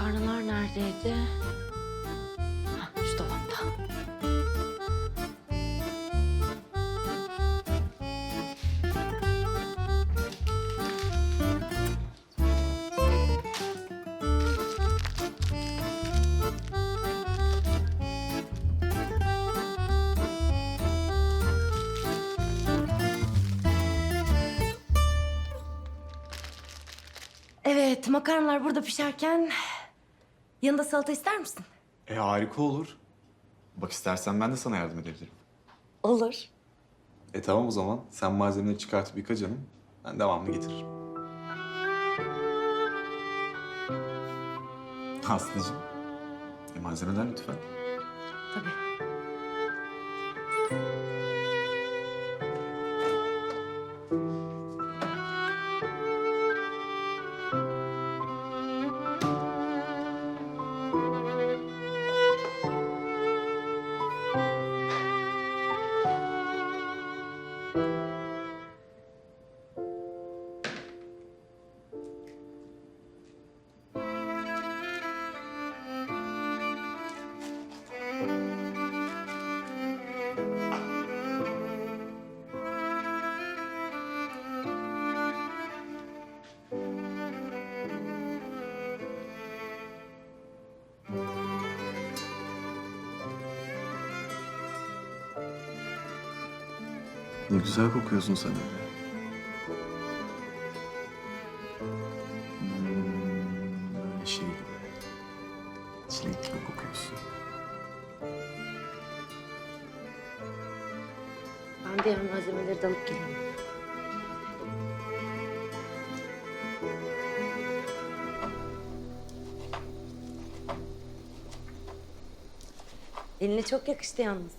Makarnalar neredeydi? Hah, şu. Evet, makarnalar burada pişerken yanında salata ister misin? E harika olur. Bak istersen ben de sana yardım edebilirim. Olur. E tamam o zaman. Sen malzemeleri çıkartıp yıka canım. Ben devamını getiririm. Aslıcığım. E malzemeler lütfen. Tabii. Ne güzel kokuyorsun sen öyle. Hmm, şey gibi. Çilek gibi kokuyorsun. Ben diğer malzemeleri de alıp. Eline çok yakıştı yalnız.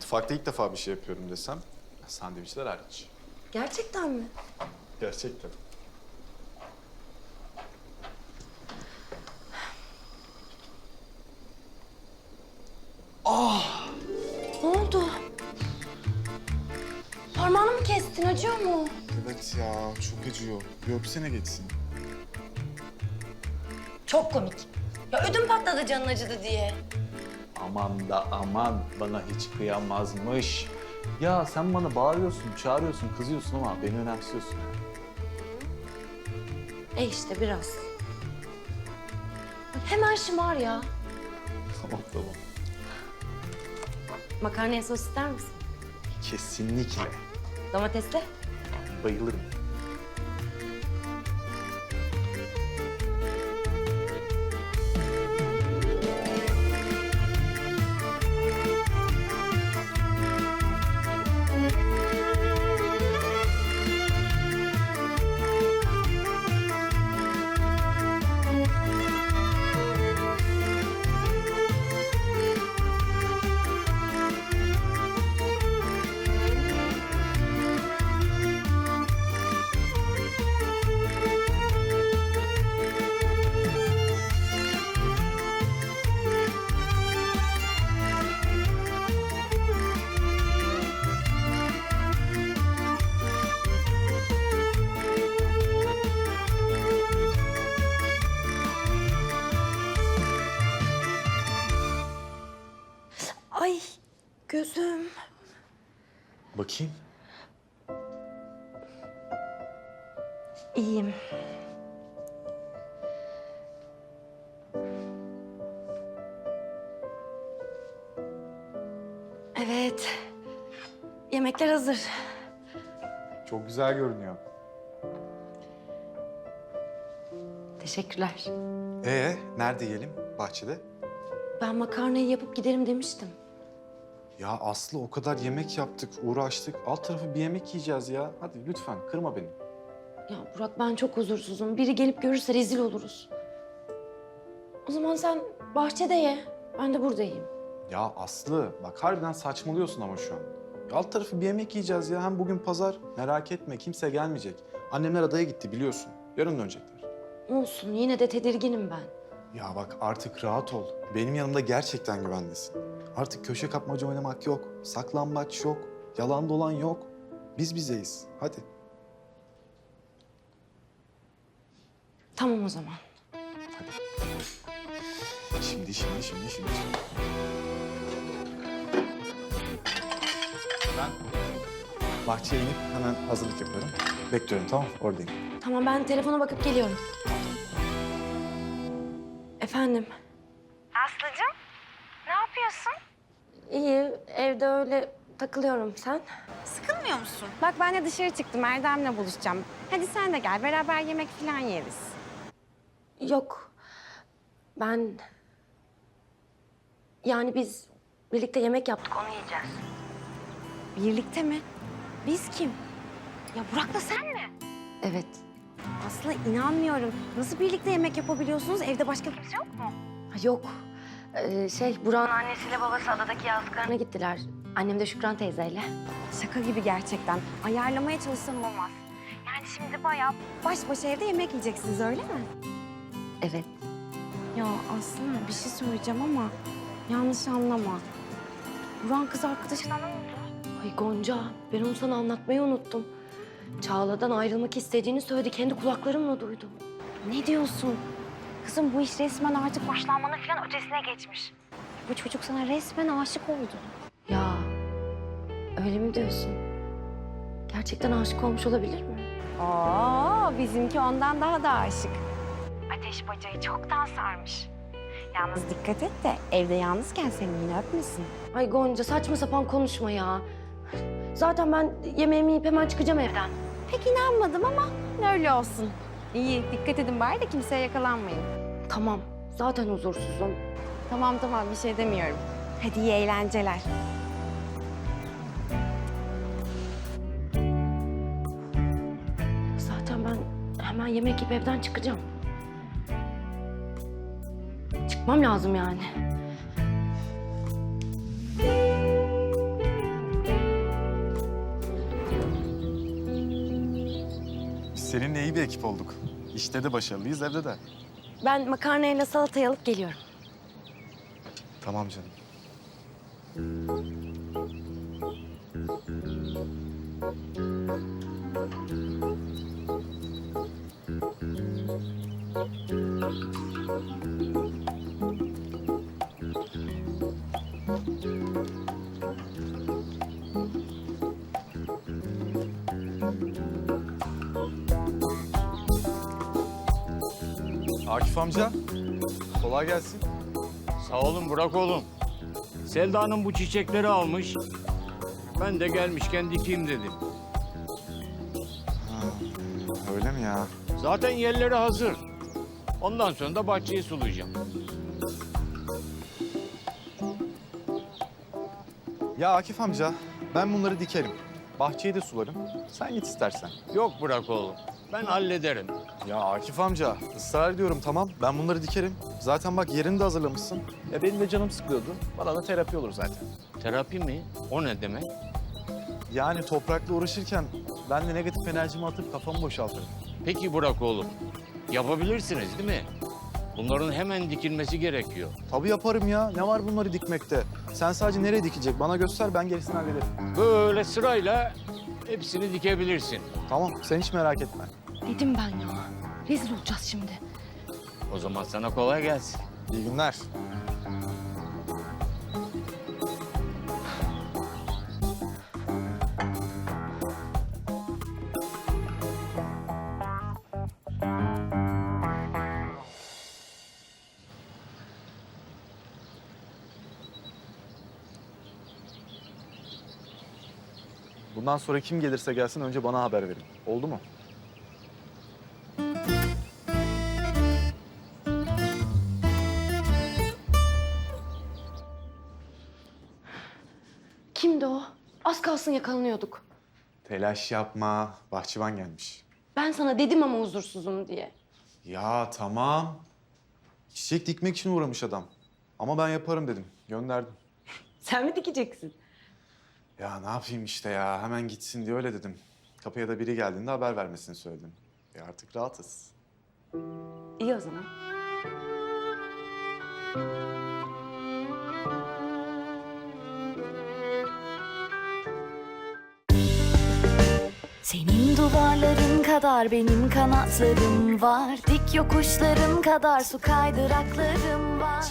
Mutfakta ilk defa bir şey yapıyorum desem sandviçler hariç. Gerçekten mi? Gerçekten. Ne oldu? Parmağını mı kestin? Acıyor mu? Evet ya çok acıyor. Bir öpsene geçsin. Çok komik. Ya ödüm patladı canın acıdı diye. Aman da aman bana hiç kıyamazmış. Ya sen bana bağırıyorsun, çağırıyorsun, kızıyorsun ama beni önemsiyorsun. E işte biraz. Hemen şımar ya. Tamam tamam. Makarnaya sos ister misin? Kesinlikle. Domatesle? Bayılırım. Bakayım. İyiyim. Evet. Yemekler hazır. Çok güzel görünüyor. Teşekkürler. Ee nerede yiyelim? Bahçede. Ben makarnayı yapıp giderim demiştim. Ya Aslı o kadar yemek yaptık, uğraştık. Alt tarafı bir yemek yiyeceğiz ya. Hadi lütfen kırma beni. Ya Burak ben çok huzursuzum. Biri gelip görürse rezil oluruz. O zaman sen bahçede ye. Ben de burada yiyeyim. Ya Aslı bak harbiden saçmalıyorsun ama şu an. Ya alt tarafı bir yemek yiyeceğiz ya. Hem bugün pazar. Merak etme kimse gelmeyecek. Annemler adaya gitti biliyorsun. Yarın dönecekler. Olsun yine de tedirginim ben. Ya bak artık rahat ol. Benim yanımda gerçekten güvendesin. Artık köşe kapmaca oynamak yok. Saklambaç yok. Yalan dolan yok. Biz bizeyiz. Hadi. Tamam o zaman. hadi. Şimdi, şimdi, şimdi, şimdi. Ben bahçeye inip hemen hazırlık yapıyorum. Bekliyorum tamam? Oradayım. Tamam ben telefona bakıp geliyorum. Efendim? Aslıcığım, ne yapıyorsun? İyi evde öyle takılıyorum. Sen? Sıkılmıyor musun? Bak ben de dışarı çıktım, Erdem'le buluşacağım. Hadi sen de gel, beraber yemek falan yeriz. Yok. Ben... Yani biz birlikte yemek yaptık onu yiyeceğiz. Birlikte mi? Biz kim? Ya Burak'la sen mi? Evet. Aslı inanmıyorum. Nasıl birlikte yemek yapabiliyorsunuz? Evde başka kimse yok mu? Ha, yok. Ee, şey Burak'ın annesiyle babası adadaki yazlıklarına gittiler. Annem de Şükran teyzeyle. Şaka gibi gerçekten. Ayarlamaya çalışsam olmaz. Yani şimdi bayağı baş başa evde yemek yiyeceksiniz öyle mi? Evet. Ya Aslı bir şey söyleyeceğim ama yanlış anlama. Burak'ın kız arkadaşına ne oldu? Ay Gonca ben onu sana anlatmayı unuttum. Çağla'dan ayrılmak istediğini söyledi. Kendi kulaklarımla duydum. Ne diyorsun? Kızım bu iş resmen artık hoşlanmanın falan ötesine geçmiş. Bu çocuk sana resmen aşık oldu. Ya öyle mi diyorsun? Gerçekten aşık olmuş olabilir mi? Oo, bizimki ondan daha da aşık. Ateş bacayı çoktan sarmış. Yalnız dikkat et de evde yalnızken seni yine öpmesin. Ay Gonca saçma sapan konuşma ya. Zaten ben yemeğimi yiyip hemen çıkacağım evden. Pek inanmadım ama öyle olsun. İyi, dikkat edin bari de kimseye yakalanmayın. Tamam zaten huzursuzum. Tamam tamam bir şey demiyorum. Hadi iyi eğlenceler. Zaten ben hemen yemek yiyip evden çıkacağım. Çıkmam lazım yani. Biz seninle iyi bir ekip olduk. İşte de başarılıyız, evde de. Ben makarnayla salatayı alıp geliyorum. Tamam canım. Akif amca, kolay gelsin. Sağ olun Burak oğlum. Selda Hanım bu çiçekleri almış. Ben de gelmişken dikeyim dedim. Öyle mi ya? Zaten yerleri hazır. Ondan sonra da bahçeyi sulayacağım. Ya Akif amca, ben bunları dikerim. Bahçeyi de sularım. Sen git istersen. Yok Burak oğlum. Ben hallederim. Ya Akif amca, ısrar ediyorum tamam. Ben bunları dikerim. Zaten bak yerini de hazırlamışsın. Ya benim de canım sıkılıyordu. Bana da terapi olur zaten. Terapi mi? O ne demek? Yani toprakla uğraşırken ben de negatif enerjimi atıp kafamı boşaltırım. Peki Burak oğlum. Yapabilirsiniz değil mi? Bunların hemen dikilmesi gerekiyor. Tabii yaparım ya. Ne var bunları dikmekte? Sen sadece nereye dikecek? Bana göster ben gerisini hallederim. Böyle sırayla hepsini dikebilirsin. Tamam sen hiç merak etme. Dedim ben ya. Rezil olacağız şimdi. O zaman sana kolay gelsin. İyi günler. Bundan sonra kim gelirse gelsin önce bana haber verin. Oldu mu? Kimdi o? Az kalsın yakalanıyorduk. Telaş yapma. Bahçıvan gelmiş. Ben sana dedim ama huzursuzum diye. Ya tamam. Çiçek dikmek için uğramış adam. Ama ben yaparım dedim. Gönderdim. Sen mi dikeceksin? Ya ne yapayım işte ya. Hemen gitsin diye öyle dedim. Kapıya da biri geldiğinde haber vermesini söyledim. E artık rahatız. İyi o zaman. Senin duvarların kadar benim kanatlarım var Dik yokuşların kadar su kaydıraklarım var